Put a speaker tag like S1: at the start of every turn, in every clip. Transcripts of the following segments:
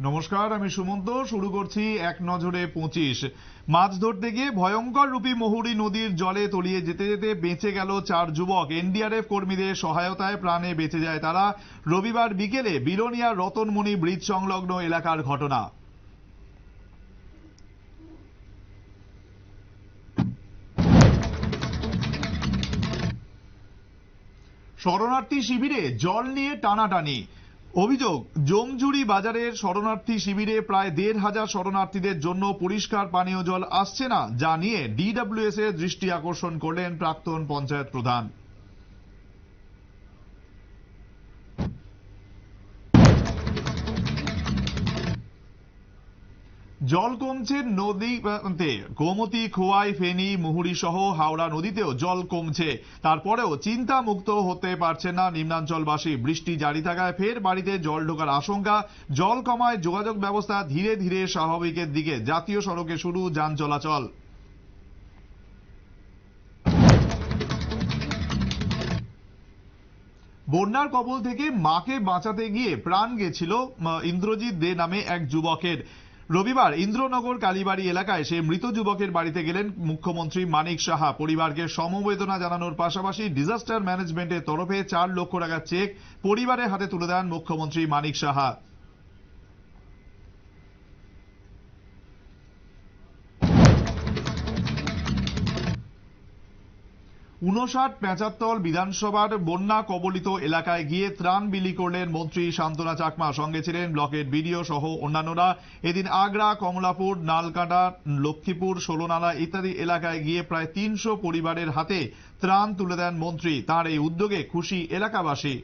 S1: নমস্কার, আমি সুমন্ত। শুরু করছি এক নজরে পঁচিশ। মাছ ধরতে গিয়ে ভয়ঙ্কর রূপী মহুরী নদীর জলে তলিয়ে যেতে যেতে বেঁচে গেল চার যুবক। এনডিআরএফ কর্মীদের সহায়তায় প্রাণে বেঁচে যায় তারা। রবিবার বিকেলে বিলোনিয়ার রতনমণি ব্রিজ সংলগ্ন এলাকার ঘটনা। শরণার্থী শিবিরে জল নিয়ে টানাটানি। অভিযোগ জমজুরি বাজারের শরণার্থী শিবিরে প্রায় দেড় হাজার শরণার্থীদের জন্য পরিষ্কার পানীয় জল আসছে না, যা নিয়ে ডিডব্লিউএস এর দৃষ্টি আকর্ষণ করলেন প্রাক্তন পঞ্চায়েত প্রধান। জল কমছে নদীতে গোমতী, খোয়াই, ফেনী, মুহুরী সহ হাওড়া নদীতেও জল কমছে। তারপরেও চিন্তা মুক্ত হতে পারছে না নিম্নাঞ্চলবাসী। বৃষ্টি জারি থাকায় ফের বাড়িতে জল ঢোকার আশঙ্কা। জল কমায় যোগাযোগ ব্যবস্থা ধীরে ধীরে স্বাভাবিকের দিকে। জাতীয় সড়কে শুরু যান চলাচল। বন্যার কবল থেকে মাকে বাঁচাতে গিয়ে প্রাণ গেছিল ইন্দ্রজিৎ দে নামে এক যুবকের। রবিবার ইন্দ্রনগর কালীবাড়ি এলাকায় সে মৃত যুবকের বাড়িতে গেলেন মুখ্যমন্ত্রী মানিক সাহা। পরিবারকে সমবেদনা জানানোর পাশাপাশি ডিজাস্টার ম্যানেজমেন্টের তরফে চার লক্ষ টাকার চেক পরিবারের হাতে তুলে দেন মুখ্যমন্ত্রী মানিক সাহা। উনষাট পেঁচাত্তল বিধানসভার বন্যা কবলিত এলাকায় গিয়ে ত্রাণ বিলি করলেন মন্ত্রী শান্তনা চাকমা। সঙ্গে ছিলেন ব্লকের বিডিও সহ অন্যান্যরা। এদিন আগ্রা, কমলাপুর, নালকাটা, লক্ষ্মীপুর, ষোলনালা ইত্যাদি এলাকায় গিয়ে প্রায় তিনশো পরিবারের হাতে ত্রাণ তুলে দেন মন্ত্রী। তার এই উদ্যোগে খুশি এলাকাবাসী।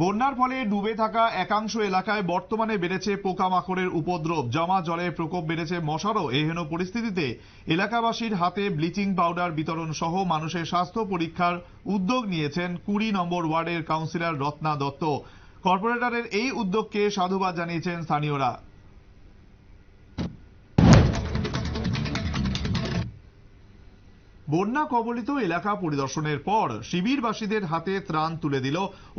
S1: বন্যার ফলে ডুবে থাকা একাংশ এলাকায় বর্তমানে বেড়েছে পোকামাকড়ের উপদ্রব। জমা জলে প্রকোপ বেড়েছে মশারও। এহেন পরিস্থিতিতে এলাকাবাসীর হাতে ব্লিচিং পাউডার বিতরণ সহ মানুষের স্বাস্থ্য পরীক্ষার উদ্যোগ নিয়েছেন কুড়ি নম্বর ওয়ার্ডের কাউন্সিলর রত্না দত্ত। কর্পোরেটরের এই উদ্যোগকে সাধুবাদ জানিয়েছেন স্থানীয়রা। বন্যা কবলিত এলাকা পরিদর্শনের পর শিবিরবাসীদের হাতে ত্রাণ তুলে দিল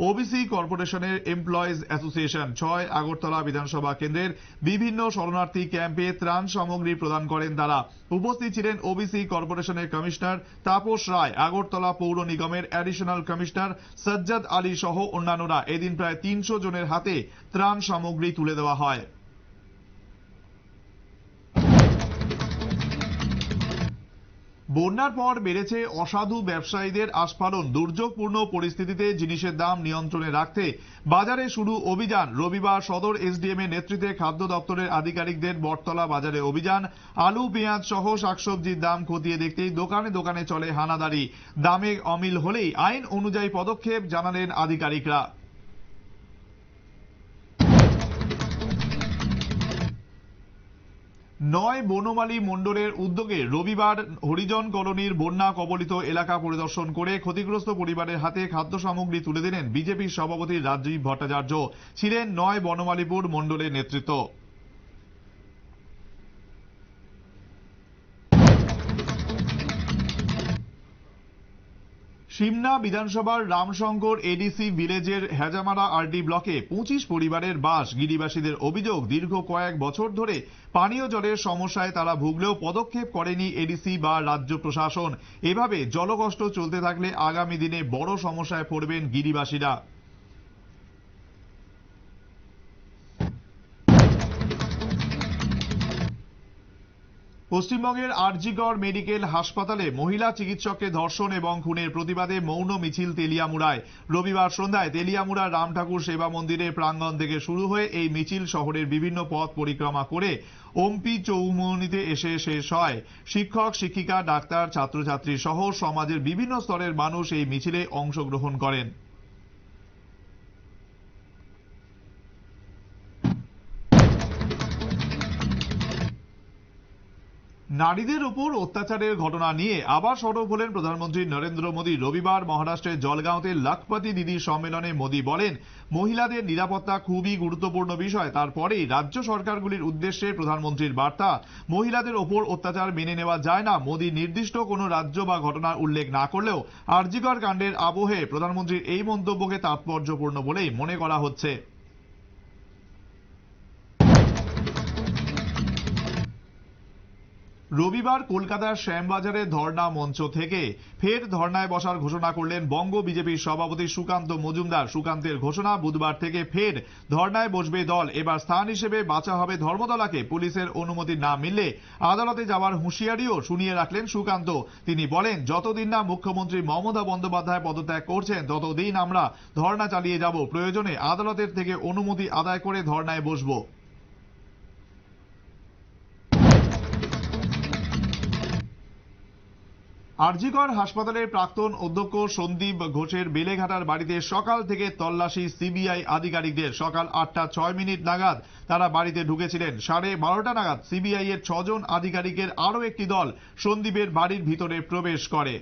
S1: ওবিসি কর্পোরেশনের এমপ্লয়িজ অ্যাসোসিয়েশন ছয় আগরতলা বিধানসভা কেন্দ্রের বিভিন্ন শরণার্থী ক্যাম্পে ত্রাণ সামগ্রী প্রদান করেন তারা। উপস্থিত ছিলেন ওবিসি কর্পোরেশনের কমিশনার তাপস রায়, আগরতলা পৌর নিগমের অ্যাডিশনাল কমিশনার সজ্জাদ আলী সহ অন্যান্যরা। এদিন প্রায় তিনশো জনের হাতে ত্রাণ সামগ্রী তুলে দেওয়া হয়। বন্যার পর বেড়েছে অসাধু ব্যবসায়ীদের আস্ফালন। দুর্যোগপূর্ণ পরিস্থিতিতে জিনিসের দাম নিয়ন্ত্রণে রাখতে বাজারে শুরু অভিযান। রবিবার সদর এসডিএম এর নেতৃত্বে খাদ্য দপ্তরের আধিকারিকদের বটতলা বাজারে অভিযান। আলু, পেঁয়াজ সহ শাকসবজির দাম খতিয়ে দেখতেই দোকানে দোকানে চলে হানাদারি। দামে অমিল হলেই আইন অনুযায়ী পদক্ষেপ জানালেন আধিকারিকরা। নয় বনমালী মণ্ডলের উদ্যোগে রবিবার হরিজন কলোনির বন্যা কবলিত এলাকা পরিদর্শন করে ক্ষতিগ্রস্ত পরিবারের হাতে খাদ্য সামগ্রী তুলে দিলেন বিজেপির সভাপতি রাজীব ভট্টাচার্য। ছিলেন নয় বনমালীপুর মন্ডলের নেতৃত্ব। সিমনা বিধানসভার রামশঙ্কর এডিসি ভিলেজের হেজামারা আরডি ব্লকে পঁচিশ পরিবারের বাস গিরিবাসীদের অভিযোগ দীর্ঘ কয়েক বছর ধরে পানীয় জলের সমস্যায় তারা ভুগলেও পদক্ষেপ করেনি এডিসি বা রাজ্য প্রশাসন। এভাবে জলকষ্ট চলতে থাকলে আগামী দিনে বড় সমস্যায় পড়বেন গিরিবাসীরা। পশ্চিমবঙ্গের আরজিগড় মেডিকেল হাসপাতালে মহিলা চিকিৎসককে ধর্ষণ এবং খুনের প্রতিবাদে মৌন মিছিল তেলিয়ামুড়ায়। রবিবার সন্ধ্যায় তেলিয়ামুড়া রাম ঠাকুর সেবা মন্দিরের প্রাঙ্গণ থেকে শুরু হয়ে এই মিছিল শহরের বিভিন্ন পথ পরিক্রমা করে ওমপি চৌমুহনীতে এসে শেষ হয়। শিক্ষক, শিক্ষিকা, ডাক্তার, ছাত্রছাত্রী সহ সমাজের বিভিন্ন স্তরের মানুষ এই মিছিলে অংশগ্রহণ করেন। নারীদের উপর অত্যাচারের ঘটনা নিয়ে আবার সরব হলেন প্রধানমন্ত্রী নরেন্দ্র মোদী। রবিবার মহারাষ্ট্রের জলগাঁওতে লাখপতি দিদি সম্মেলনে মোদী বলেন, মহিলাদের নিরাপত্তা খুবই গুরুত্বপূর্ণ বিষয়। তারপরেই রাজ্য সরকারগুলির উদ্দেশ্যে প্রধানমন্ত্রীর বার্তা, মহিলাদের ওপর অত্যাচার মেনে নেওয়া যায় না। মোদী নির্দিষ্ট কোনো রাজ্য বা ঘটনার উল্লেখ না করলেও আরজিকর কাণ্ডের আবহে প্রধানমন্ত্রীর এই মন্তব্যকে তাৎপর্যপূর্ণ বলেই মনে করা হচ্ছে। রবিবার কলকাতার শ্যামবাজারে ধর্ণা মঞ্চ থেকে ফের ধর্ণায় বসার ঘোষণা করলেন বঙ্গ বিজেপির সভাপতি সুকান্ত মজুমদার। সুকান্তের ঘোষণা বুধবার থেকে ফের ধর্ণায় বসবে দল। এবার স্থান হিসেবে বাঁচা হবে ধর্মতলাকে। পুলিশের অনুমতি না মিললে আদালতে যাওয়ার হুঁশিয়ারিও শুনিয়ে রাখলেন সুকান্ত। তিনি বলেন, যতদিন না মুখ্যমন্ত্রী মমতা বন্দ্যোপাধ্যায় পদত্যাগ করছেন, ততদিন আমরা ধর্ণা চালিয়ে যাব। প্রয়োজনে আদালতের থেকে অনুমতি আদায় করে ধর্ণায় বসবো। আরজিকর হাসপাতালের প্রাক্তন অধ্যক্ষ সন্দীপ ঘোষের বেলেঘাটার বাড়িতে সকাল থেকে তল্লাশি সিবিআই আধিকারিকদের। সকাল আটটা ছয় মিনিট নাগাদ তারা বাড়িতে ঢুকেছিলেন। সাড়ে বারোটা নাগাদ সিবিআই এর ছজন আধিকারিকের আরও একটি দল সন্দীপের বাড়ির ভিতরে প্রবেশ করে।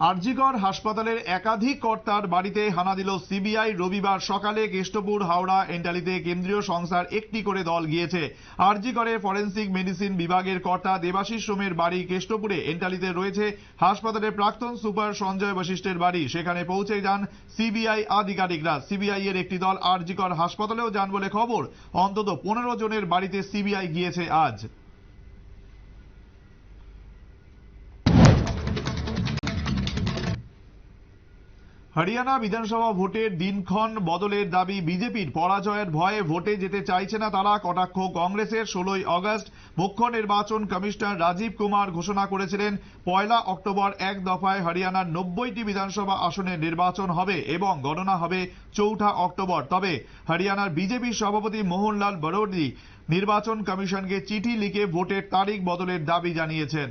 S1: আরজিকর হাসপাতালের একাধিক কর্তার বাড়িতে হানা দিল সিবিআই। রবিবার সকালে কেষ্টপুর, হাওড়া, এন্টালিতে কেন্দ্রীয় সংস্থার একটি করে দল গিয়েছে। আরজিকরে ফরেন্সিক মেডিসিন বিভাগের কর্তা দেবাশিস সোমের বাড়ি কেষ্টপুরে। এন্টালিতে রয়েছে হাসপাতালের প্রাক্তন সুপার সঞ্জয় বশিষ্ঠের বাড়ি। সেখানে পৌঁছে যান সিবিআই আধিকারিকরা। সিবিআই এর একটি দল আরজিকর হাসপাতালেও যান বলে খবর। অন্তত পনেরো জনের বাড়িতে সিবিআই গিয়েছে আজ। হরিয়ানা বিধানসভা ভোটের দিনক্ষণ বদলের দাবি বিজেপির। পরাজয়ের ভয়ে ভোটে যেতে চাইছে না তারা, কটাক্ষ কংগ্রেসের। ষোলোই অগস্ট মুখ্য নির্বাচন কমিশনার রাজীব কুমার ঘোষণা করেছিলেন, পয়লা অক্টোবর এক দফায় হরিয়ানার নব্বইটি বিধানসভা আসনের নির্বাচন হবে এবং গণনা হবে চৌঠা অক্টোবর। তবে হরিয়ানার বিজেপি সভাপতি মোহনলাল বরোডি নির্বাচন কমিশনকে চিঠি লিখে ভোটের তারিখ বদলের দাবি জানিয়েছেন।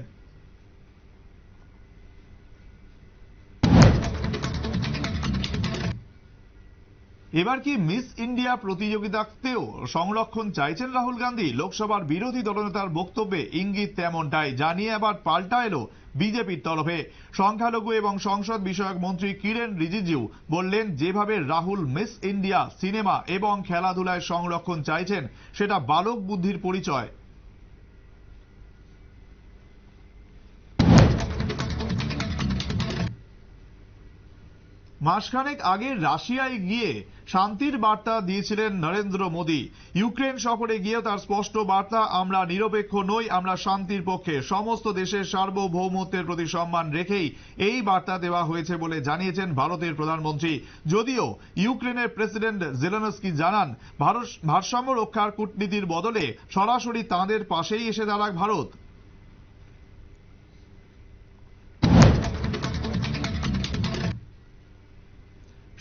S1: এবার কি মিস ইন্ডিয়া প্রতিযোগিতাতেও সংরক্ষণ চাইছেন রাহুল গান্ধী? লোকসভার বিরোধী দলনেতার বক্তব্যে ইঙ্গিত তেমনটাই। জানিয়ে আবার পাল্টা এলো বিজেপির তরফে। সংখ্যালঘু এবং সংসদ বিষয়ক মন্ত্রী কিরেন রিজিজু বললেন, যেভাবে রাহুল মিস ইন্ডিয়া সিনেমা এবং খেলাধুলায় সংরক্ষণ চাইছেন, সেটা বালক বুদ্ধির পরিচয়। মাসখানেক আগে রাশিয়ায় গিয়ে শান্তির বার্তা দিয়েছিলেন নরেন্দ্র মোদী। ইউক্রেন সফরে গিয়েও তার স্পষ্ট বার্তা, আমরা নিরপেক্ষ নই, আমরা শান্তির পক্ষে। সমস্ত দেশের সার্বভৌমত্বের প্রতি সম্মান রেখেই এই বার্তা দেওয়া হয়েছে বলে জানিয়েছেন ভারতের প্রধানমন্ত্রী। যদিও ইউক্রেনের প্রেসিডেন্ট জেলেনস্কি জানান ভারত ভারসাম্য রক্ষার কূটনীতির বদলে সরাসরি তাঁদের পাশেই এসে দাঁড়াক ভারত।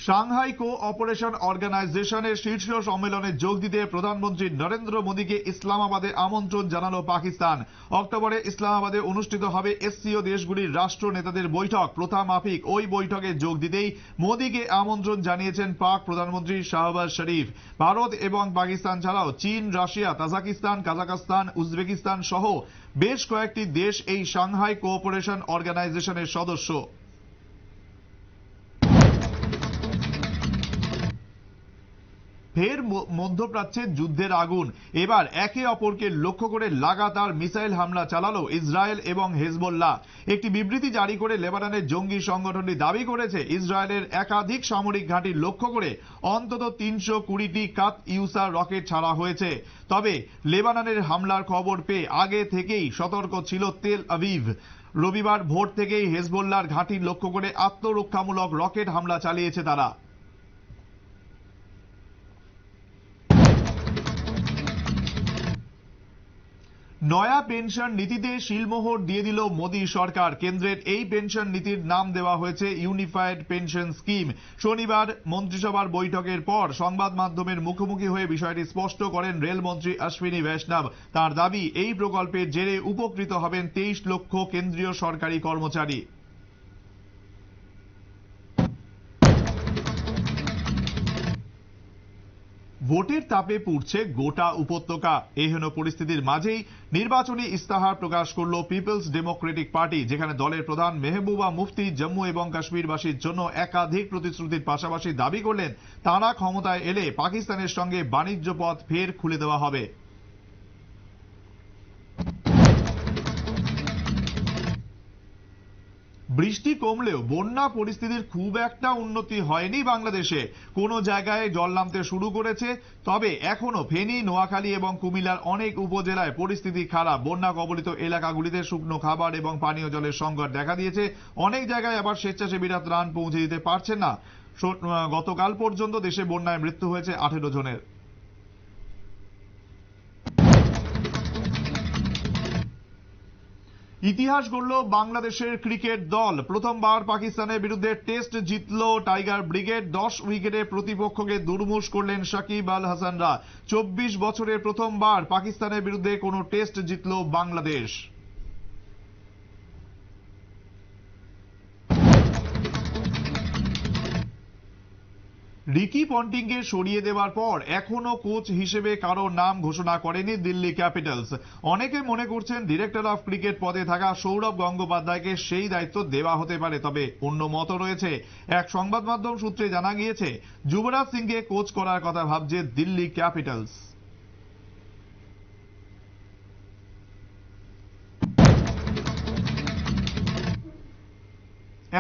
S1: সাংহাই কো অপারেশন অর্গানাইজেশনের শীর্ষ সম্মেলনে যোগ দিতে প্রধানমন্ত্রী নরেন্দ্র মোদীকে ইসলামাবাদে আমন্ত্রণ জানালো পাকিস্তান। অক্টোবরে ইসলামাবাদে অনুষ্ঠিত হবে এসসিও দেশগুলির রাষ্ট্র নেতাদের বৈঠক। প্রথা মাফিক ওই বৈঠকে যোগ দিতেই মোদীকে আমন্ত্রণ জানিয়েছেন পাক প্রধানমন্ত্রী শাহবাজ শরীফ। ভারত এবং পাকিস্তান ছাড়াও চীন, রাশিয়া, তাজাকিস্তান কাজাকস্তান উজবেকিস্তান সহ বেশ কয়েকটি দেশ এই সাংহাই কোঅপারেশন অর্গানাইজেশনের সদস্য। ফের মধ্যপ্রাচ্যের যুদ্ধের আগুন। এবার একে অপরকে লক্ষ্য করে লাগাতার মিসাইল হামলা চালালো ইসরায়েল এবং হেজবুল্লাহ। একটি বিবৃতি জারি করে লেবাননের জঙ্গি সংগঠনটি দাবি করেছে, ইসরায়েলের একাধিক সামরিক ঘাঁটি লক্ষ্য করে অন্তত তিনশো কুড়িটি কাত ইউসা রকেট ছাড়া হয়েছে। তবে লেবাননের হামলার খবর পেয়ে আগে থেকেই সতর্ক ছিল তেল আভিভ রবিবার ভোর থেকেই হেজবুল্লাহর ঘাঁটি লক্ষ্য করে আত্মরক্ষামূলক রকেট হামলা চালিয়েছে তারা। নয়া পেনশন নীতিতে শিলমোহর দিয়ে দিল মোদী সরকার। কেন্দ্রের এই পেনশন নীতির নাম দেওয়া হয়েছে ইউনিফাইড পেনশন স্কিম শনিবার মন্ত্রিসভার বৈঠকের পর সংবাদ মাধ্যমের মুখোমুখি হয়ে বিষয়টি স্পষ্ট করেন রেলমন্ত্রী অশ্বিনী বৈষ্ণব। তার দাবি, এই প্রকল্পের জেরে উপকৃত হবেন তেইশ লক্ষ কেন্দ্রীয় সরকারি কর্মচারী। ভোটের তাপে পুড়ছে গোটা উপত্যকা। এহেন পরিস্থিতির মাঝেই নির্বাচনী ইস্তাহার প্রকাশ করল পিপলস ডেমোক্রেটিক পার্টি, যেখানে দলের প্রধান মেহবুবা মুফতি জম্মু এবং কাশ্মীরবাসীর জন্য একাধিক প্রতিশ্রুতির পাশাপাশি দাবি করলেন, তারা ক্ষমতায় এলে পাকিস্তানের সঙ্গে বাণিজ্য পথ ফের খুলে দেওয়া হবে। বৃষ্টি কমলেও বন্যা পরিস্থিতির খুব একটা উন্নতি হয়নি বাংলাদেশে। কোনো জায়গায় জল নামতে শুরু করেছে, তবে এখনও ফেনী, নোয়াখালী এবং কুমিল্লার অনেক উপজেলায় পরিস্থিতি খারাপ। বন্যা কবলিত এলাকাগুলিতে শুকনো খাবার এবং পানীয় জলের সংকট দেখা দিয়েছে। অনেক জায়গায় আবার স্বেচ্ছাসেবীরা ত্রাণ পৌঁছে দিতে পারছেন না। গতকাল পর্যন্ত দেশে বন্যায় মৃত্যু হয়েছে আঠেরো জনের। ইতিহাস গড়ল বাংলাদেশের ক্রিকেট দল। প্রথমবার পাকিস্তানের বিরুদ্ধে টেস্ট জিতল টাইগার ব্রিগেড। দশ উইকেটে প্রতিপক্ষকে দুর্মুষ করলেন সাকিব আল হাসানরা। চব্বিশ বছরের প্রথমবার পাকিস্তানের বিরুদ্ধে কোনো টেস্ট জিতল বাংলাদেশ। রিকি পন্টিংকে সরিয়ে দেওয়ার পর এখনও কোচ হিসেবে কারও নাম ঘোষণা করেনি দিল্লি ক্যাপিটালস। অনেকে মনে করছেন ডিরেক্টর অফ ক্রিকেট পদে থাকা সৌরভ গঙ্গোপাধ্যায়কে সেই দায়িত্ব দেওয়া হতে পারে, তবে অন্য মত রয়েছে। এক সংবাদ মাধ্যম সূত্রে জানা গিয়েছে, যুবরাজ সিংকে কোচ করার কথা ভাবছে দিল্লি ক্যাপিটালস।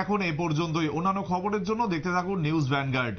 S1: এখন এ পর্যন্তই। অন্যান্য খবরের জন্য দেখতে থাকুন নিউজ ভ্যানগার্ড।